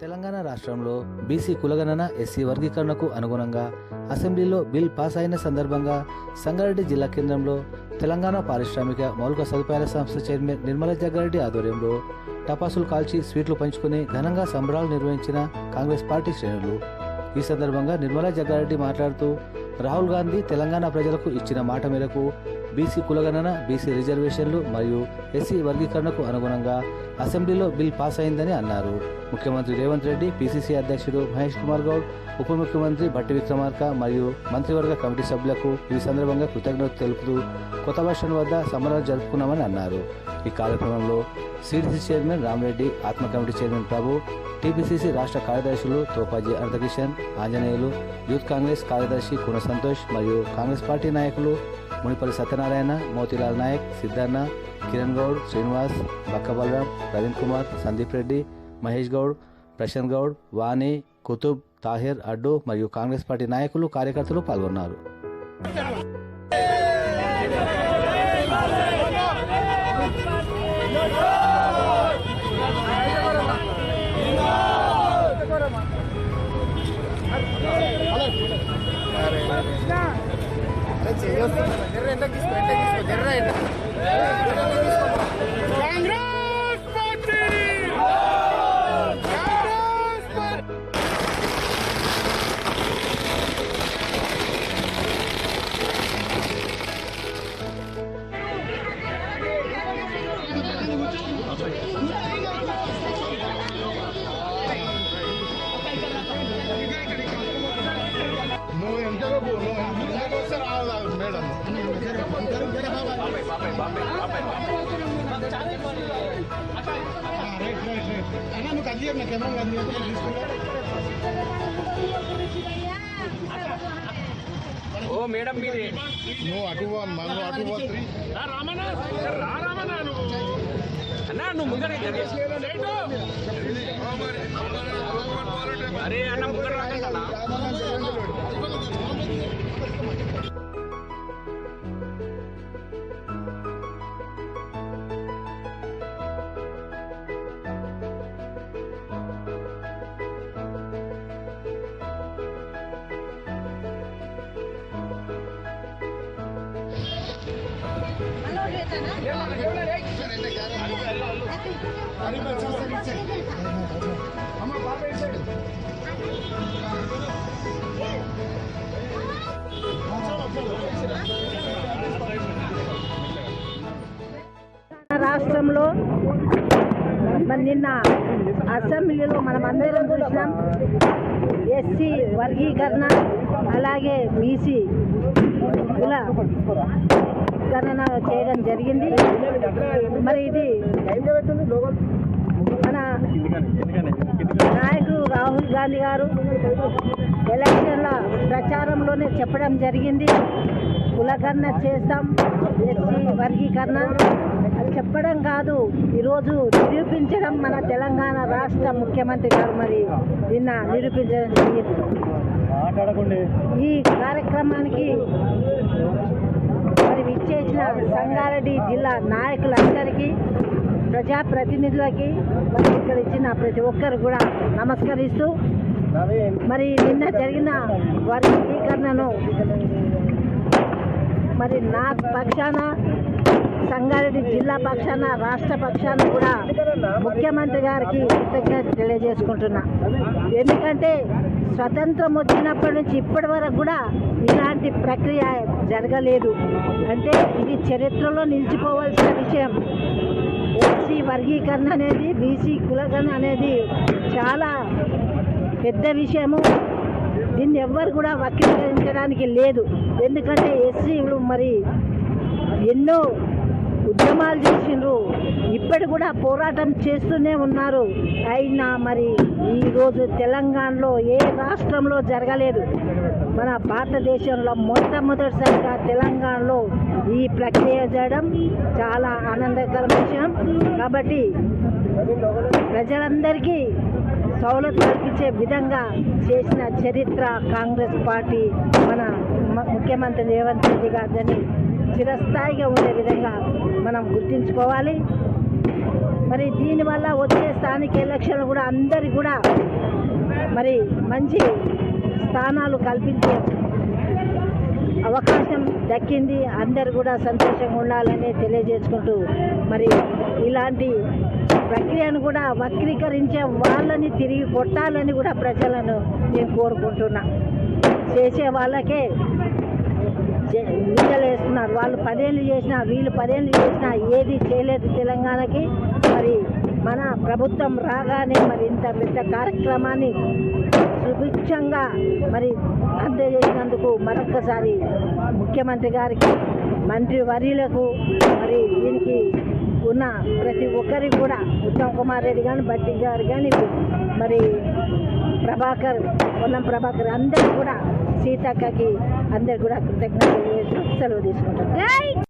తెలంగాణ రాష్ట్రంలో బీసీ కులగణన ఎస్సీ వర్గీకరణకు అనుగుణంగా అసెంబ్లీలో బిల్ పాస్ అయిన సందర్భంగా సంగారెడ్డి జిల్లా కేంద్రంలో తెలంగాణ పారిశ్రామిక మౌలిక సదుపాయాల సంస్థ చైర్మన్ నిర్మల జగ్గారెడ్డి ఆధ్వర్యంలో టపాసులు కాల్చి స్వీట్లు పంచుకుని ఘనంగా సంబరాలు నిర్వహించిన కాంగ్రెస్ పార్టీ శ్రేణులు. ఈ సందర్భంగా నిర్మలా జగ్గారెడ్డి మాట్లాడుతూ రాహుల్ గాంధీ తెలంగాణ ప్రజలకు ఇచ్చిన మాట మేరకు బీసీ కులగణన బీసీ రిజర్వేషన్లు మరియు ఎస్సీ వర్గీకరణకు అనుగుణంగా అసెంబ్లీలో బిల్ పాస్ అయిందని అన్నారు. ముఖ్యమంత్రి రేవంత్ రెడ్డి పీసీసీ అధ్యక్షుడు మహేష్ కుమార్ గౌడ్ ఉప ముఖ్యమంత్రి బట్టి విక్రమార్క మరియు మంత్రివర్గ కమిటీ సభ్యులకు ఈ సందర్భంగా కృతజ్ఞతలు తెలుపుతూ కొత్త బస్టాండ్ వద్ద సమరాలు జరుపుకున్నామని అన్నారు. ఈ కార్యక్రమంలో సిడిసి చైర్మన్ రామరెడ్డి ఆత్మ కమిటీ చైర్మన్ ప్రభు టీపీసీసీ రాష్ట్ర కార్యదర్శులు తోపాజీ అర్ధకిషన్ ఆంజనేయులు యూత్ కాంగ్రెస్ కార్యదర్శి కుణ సంతోష్ మరియు కాంగ్రెస్ పార్టీ నాయకులు మునిపల్లి సత్యనారాయణ మోతీలాల్ నాయక్ సిద్ధన్న కిరణ్ గౌడ్ శ్రీనివాస్ బక్క బలరాం ప్రవీణ్ కుమార్ సందీప్ రెడ్డి మహేష్ గౌడ్ ప్రశాంత్ గౌడ్ వాణి కుతుబ్ తాహిర్ అడ్డు మరియు కాంగ్రెస్ పార్టీ నాయకులు కార్యకర్తలు పాల్గొన్నారు. కాంగ్రెస్ పార్టీ కాంగ్రెస్ పార్టీ నువ్వు నువ్వు కట్ చేయమ్మా కెమెరా తీసుకుంటా ఓ మేడం మీరే నువ్వు అటు నువ్వు. అటు అన్నా నువ్వు ముందర అరే అన్న రాష్ట్రంలో మరి నిన్న అసెంబ్లీలో మనం అందరం చూసినాం. ఎస్సీ వర్గీకరణ అలాగే బీసీ కుల గణన చేయడం జరిగింది. మరి ఇది మన నాయకుడు రాహుల్ గాంధీ గారు ఎలక్షన్ల ప్రచారంలోనే చెప్పడం జరిగింది. కులకరణ చేస్తాం ఎస్సీ వర్గీకరణ. చెప్పడం కాదు ఈరోజు నిరూపించడం మన తెలంగాణ రాష్ట్ర ముఖ్యమంత్రి గారు మరి నిన్న నిరూపించడం జరిగింది. ఈ కార్యక్రమానికి మరి విచ్చేసిన సంగారెడ్డి జిల్లా నాయకులందరికీ ప్రజాప్రతినిధులకి మరి ఇక్కడ ఇచ్చిన ప్రతి ఒక్కరు కూడా నమస్కరిస్తూ మరి నిన్న జరిగిన వర్గీకరణను మరి నా పక్షాన సంగారెడ్డి జిల్లా పక్షాన రాష్ట్ర పక్షాన కూడా ముఖ్యమంత్రి గారికి కృతజ్ఞత తెలియజేసుకుంటున్నా. ఎందుకంటే స్వతంత్రం వచ్చినప్పటి నుంచి ఇప్పటి వరకు కూడా ఇలాంటి ప్రక్రియ జరగలేదు. అంటే ఇది చరిత్రలో నిలిచిపోవాల్సిన విషయం. ఎస్సీ వర్గీకరణ అనేది బీసీ కులగణ అనేది చాలా పెద్ద విషయము. దీన్ని ఎవ్వరు కూడా వక్రీకరించడానికి లేదు. ఎందుకంటే ఎస్సీలు మరి ఎన్నో ఉద్యమాలు చేసిండ్రు. ఇప్పటి కూడా పోరాటం చేస్తూనే ఉన్నారు. అయినా మరి ఈరోజు తెలంగాణలో ఏ రాష్ట్రంలో జరగలేదు. మన భారతదేశంలో మొట్టమొదటిసారిగా తెలంగాణలో ఈ ప్రక్రియ చేయడం చాలా ఆనందకర విషయం. కాబట్టి ప్రజలందరికీ సౌలత్ కల్పించే విధంగా చేసిన చరిత్ర కాంగ్రెస్ పార్టీ మన ముఖ్యమంత్రి రేవంత్ రెడ్డి గారిని చిరస్థాయిగా ఉండే విధంగా మనం గుర్తుంచుకోవాలి. మరి దీనివల్ల వచ్చే స్థానిక ఎలక్షన్లు కూడా అందరికి కూడా మరి మంచి స్థానాలు కల్పించే అవకాశం దక్కింది. అందరు కూడా సంతోషంగా ఉండాలని తెలియజేసుకుంటూ మరి ఇలాంటి ప్రక్రియను కూడా వక్రీకరించే వాళ్ళని తిరిగి కొట్టాలని కూడా ప్రజలను నేను కోరుకుంటున్నా. చేసే వాళ్ళకే చే- వేస్తున్నారు వాళ్ళు పదేళ్ళు చేసినా వీళ్ళు పదేళ్ళు చేసినా ఏది చేయలేదు తెలంగాణకి. మరి మన ప్రభుత్వం రాగానే మరి ఇంత పెద్ద కార్యక్రమాన్ని సుభిక్షంగా మరి అందజేసినందుకు మరొక్కసారి ముఖ్యమంత్రి గారికి మంత్రి వర్యులకు మరి దీనికి ఉన్న ప్రతి ఒక్కరికి కూడా ఉత్తమ్ కుమార్ రెడ్డి కానీ బట్టి గారు కానీ మరి ప్రభాకర్ పొన్నం ప్రభాకర్ అందరూ కూడా సీతక్కకి అందరు కూడా కృతజ్ఞతలు సెలవు తీసుకుంటారు